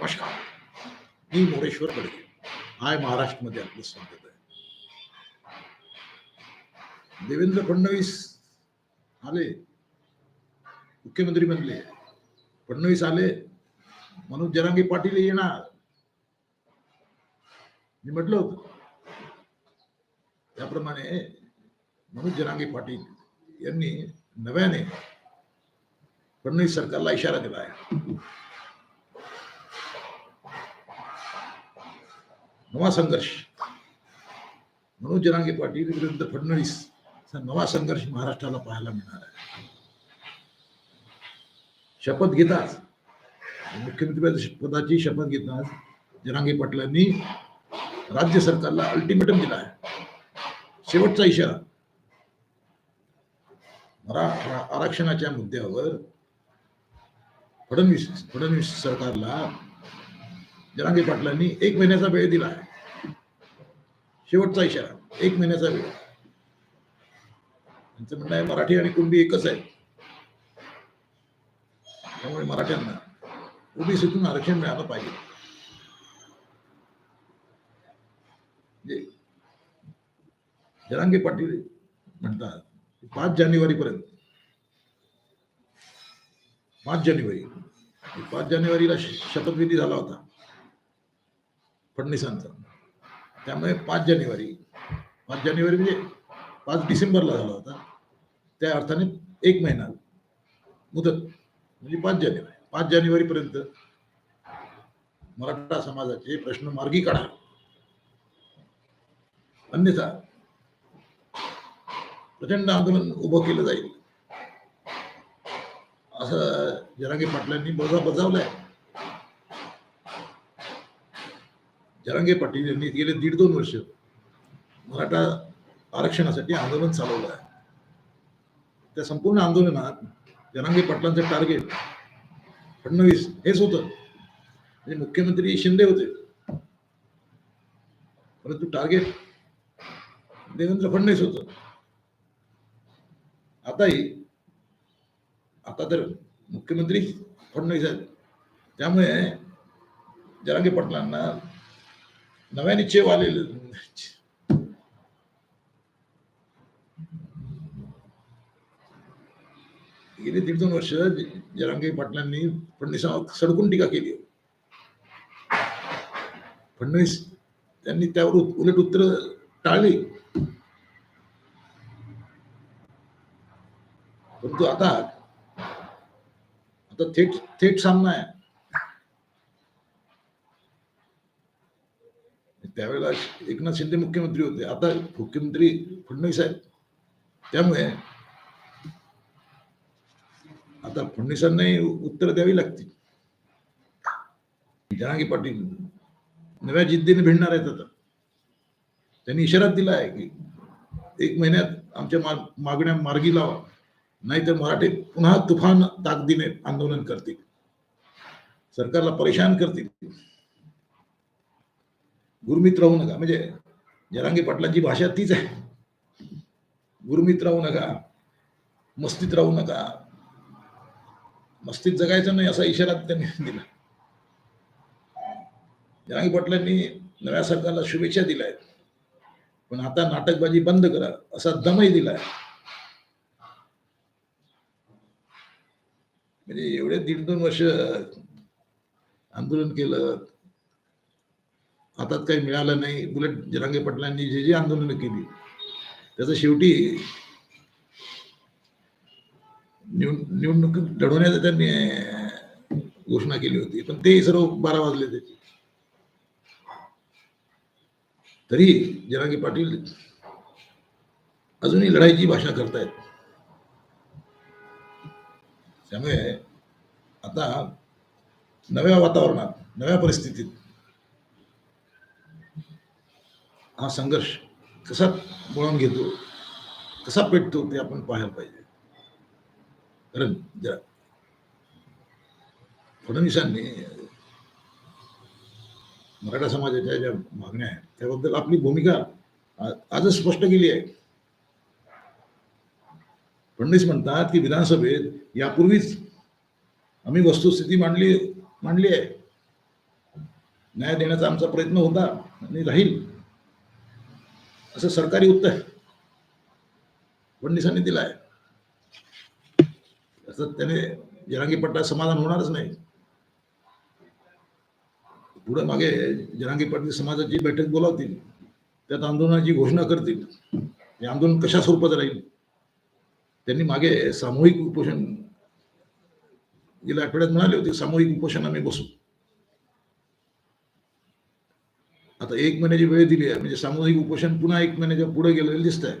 नमस्कार। मी मोरेश्वर बडके हाय महाराष्ट्रमध्ये आपलं स्वागत आहे. देवेंद्र फडणवीस आले, मुख्यमंत्री बनले. फडणवीस आले, मनोज जरांगे पाटील येणार. मी म्हटलं होतं, त्याप्रमाणे मनोज जरांगे पाटील यांनी नव्याने फडणवीस सरकारला इशारा दिला आहे. नवा संघर्ष मनोज जरांगे पाटील विरुद्ध फडणवीस नवा संघर्ष महाराष्ट्राला पाहायला मिळणार आहे. शपथ घेताच मुख्यमंत्री पदाची शपथ घेताच जरांगे पाटलांनी राज्य सरकारला अल्टिमेटम दिला आहे. शेवटचा इशारा. मराठा आरक्षणाच्या मुद्द्यावर फडणवीस फडणवीस सरकारला जरांगे पाटलांनी एक महिन्याचा वेळ दिला आहे. शेवटचा इशारा एक महिन्याचा वेळ. त्यांचं म्हणणं आहे मराठी आणि कुणबी एकच आहे. त्यामुळे मराठ्यांना ओबीसीतून आरक्षण मिळालं पाहिजे. म्हणजे जरांगे पाटील म्हणतात पाच जानेवारी पर्यंत पाच जानेवारी पाच जानेवारीला शपथविधी झाला होता. फडणवीसांचा. त्यामुळे पाच जानेवारी पाच जानेवारी म्हणजे पाच डिसेंबरला झाला होता. त्या अर्थाने एक महिना मुदत म्हणजे पाच जानेवारी पाच जानेवारीपर्यंत मराठा समाजाचे प्रश्न मार्गी काढा. अन्यथा प्रचंड आंदोलन उभं केलं जाईल. असं जरांगे पाटलांनी बजा बजावलाय. जरांगे पाटील यांनी गेले दीड दोन वर्ष मराठा आरक्षणासाठी आंदोलन चालवलं आहे. त्या संपूर्ण आंदोलनात जरांगे पाटलांचं टार्गेट फडणवीस हेच होतं. म्हणजे मुख्यमंत्री शिंदे होते. परंतु टार्गेट देवेंद्र फडणवीस होतं. आताही आता तर मुख्यमंत्री फडणवीस आहेत. त्यामुळे जरांगे पाटलांना नव्याने चेव आलेले गेली दीड दोन वर्ष जरांगे पाटलांनी फडणवीसांवर सडकून टीका केली. फडणवीस त्यांनी त्यावर उलट उत्तर टाळली. परंतु आता आता थेट थेट सामना आहे. त्यावेळेला एकनाथ शिंदे मुख्यमंत्री होते. आता मुख्यमंत्री फडणवीस आहेत. त्यामुळे आता फडणवीसांनाही उत्तर द्यावी लागतील. जनागी पाटील नव्या जिद्दीने भिडणार आहेत आता. त्यांनी इशारा दिला आहे की एक महिन्यात आमच्या मागण्या मार्गी लावा. नाहीतर मराठी पुन्हा तुफान ताकदीने आंदोलन करतील. सरकारला परेशान करतील. गुरुमित राहू नका. म्हणजे जरांगी पाटलांची भाषा तीच आहे. गुरमीत राहू नका. मस्तीत राहू नका. मस्तीत जगायचं नाही असा इशारा त्यांनी दिला. जरांगी पाटलांनी नव्या सरकारला शुभेच्छा दिल्या. आहेत पण आता नाटकबाजी बंद करा असा दमही दिलाय म्हणजे एवढे दीड दोन वर्ष आंदोलन केलं. हातात काही मिळालं नाही. उलट जरांगे पाटलांनी जे जे आंदोलनं केली त्याचं शेवटी निवड निवडणूक लढवण्याचं त्यांनी घोषणा केली होती. पण ते सर्व बारा वाजले त्याचे. तरी जरांगे पाटील अजूनही लढाईची भाषा करतायत. त्यामुळे आता नव्या वातावरणात नव्या परिस्थितीत हा संघर्ष कसा वळून घेतो कसा पेटतो ते आपण पाहायला पाहिजे. कारण ज्या फडणवीसांनी मराठा समाजाच्या ज्या मागण्या आहेत त्याबद्दल आपली भूमिका आजच स्पष्ट केली आहे. फडणवीस म्हणतात की विधानसभेत यापूर्वीच आम्ही वस्तुस्थिती मांडली मांडली आहे. न्याय देण्याचा आमचा प्रयत्न होता आणि राहील. असं सरकारी उत्तर फडणवीसांनी दिलं आहे. असं त्याने जरांगी पट्टा समाधान होणारच नाही. पुढे मागे जरांगी पाटील समाजाची बैठक बोलावतील त्यात आंदोलनाची घोषणा करतील हे आंदोलन कशा स्वरूपात राहील? त्यांनी मागे सामूहिक उपोषण गेल्या आठवड्यात म्हणाले होते सामूहिक उपोषण आम्ही बसू. आता एक महिन्याची वेळ दिली आहे. म्हणजे सामूहिक उपोषण पुन्हा एक महिन्याच्या पुढे गेलेलं दिसत आहे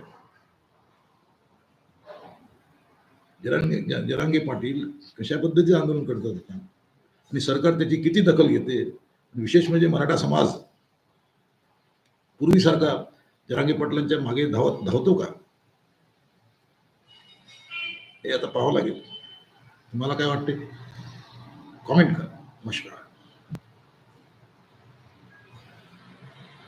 जरांगे जरांगे पाटील कशा पद्धतीचं आंदोलन करतात आणि सरकार त्याची किती दखल घेते? विशेष म्हणजे मराठा समाज. पूर्वीसारखा जरांगे पाटलांच्या मागे धावत धावतो का? हे आता पाहावं लागेल. तुम्हाला काय वाटते कॉमेंट करा. नमस्कार.